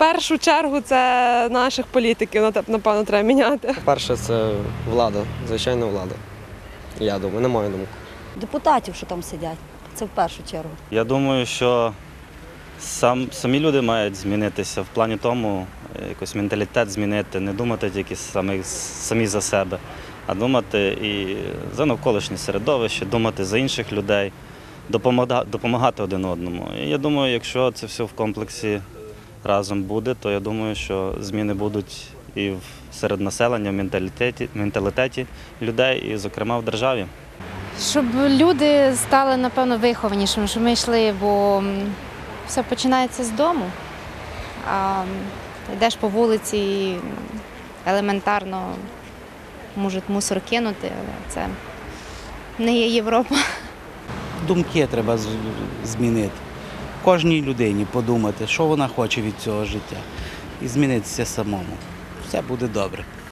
першу чергу це наших політиків, нап- напевно, треба міняти. Перше, це влада, звичайно, влада. Я думаю, на мою думку. депутатів, що там сидять. Це в першу чергу. Я думаю, що сам, самі люди мають змінитися в плані тому, е, якось менталітет змінити, не думати тільки самі, самі за себе, а думати і за навколишнє середовище, думати за інших людей, допомагати, допомагати один одному. І я думаю, якщо це все в комплексі разом буде, то я думаю, що зміни будуть і серед населення, в менталітеті, менталітеті людей, і, зокрема, в державі. Щоб люди стали, напевно, вихованішими, щоб ми йшли, бо все починається з дому. А йдеш по вулиці, і, елементарно можуть мусор кинути, але це не є Європа. думки треба змінити. Кожній людині подумати, що вона хоче від цього життя, і змінитися самому. Все буде добре.